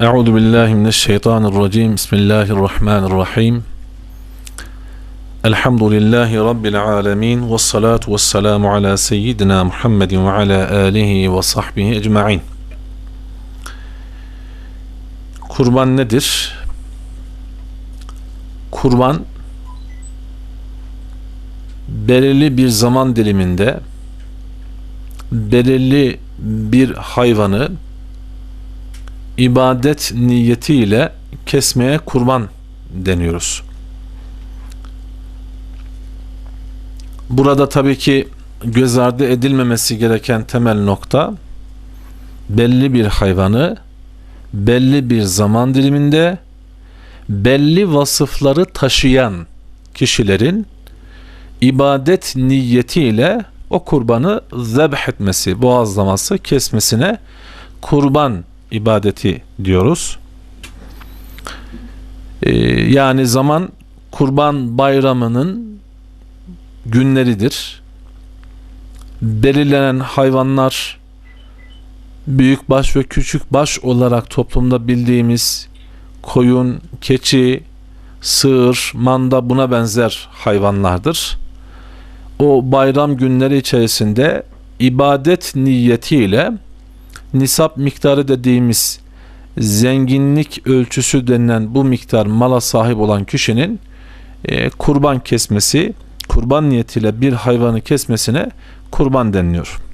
Euzu billahi mineşşeytanirracim. Bismillahirrahmanirrahim. Elhamdülillahi rabbil alamin ve salatu vesselamu ala seyyidina Muhammedin ve ala alihi ve sahbihi ecmaîn. Kurban nedir? Kurban belirli bir zaman diliminde belirli bir hayvanı ibadet niyetiyle kesmeye kurban deniyoruz. Burada tabii ki göz ardı edilmemesi gereken temel nokta belli bir hayvanı belli bir zaman diliminde belli vasıfları taşıyan kişilerin ibadet niyetiyle o kurbanı zebh etmesi, boğazlaması, kesmesine kurban ibadeti diyoruz. Ee, yani zaman kurban bayramının günleridir. Belirlenen hayvanlar büyük baş ve küçük baş olarak toplumda bildiğimiz koyun, keçi, sığır, manda buna benzer hayvanlardır. O bayram günleri içerisinde ibadet niyetiyle nisap miktarı dediğimiz zenginlik ölçüsü denilen bu miktar mala sahip olan kişinin e, kurban kesmesi, kurban niyetiyle bir hayvanı kesmesine kurban deniliyor.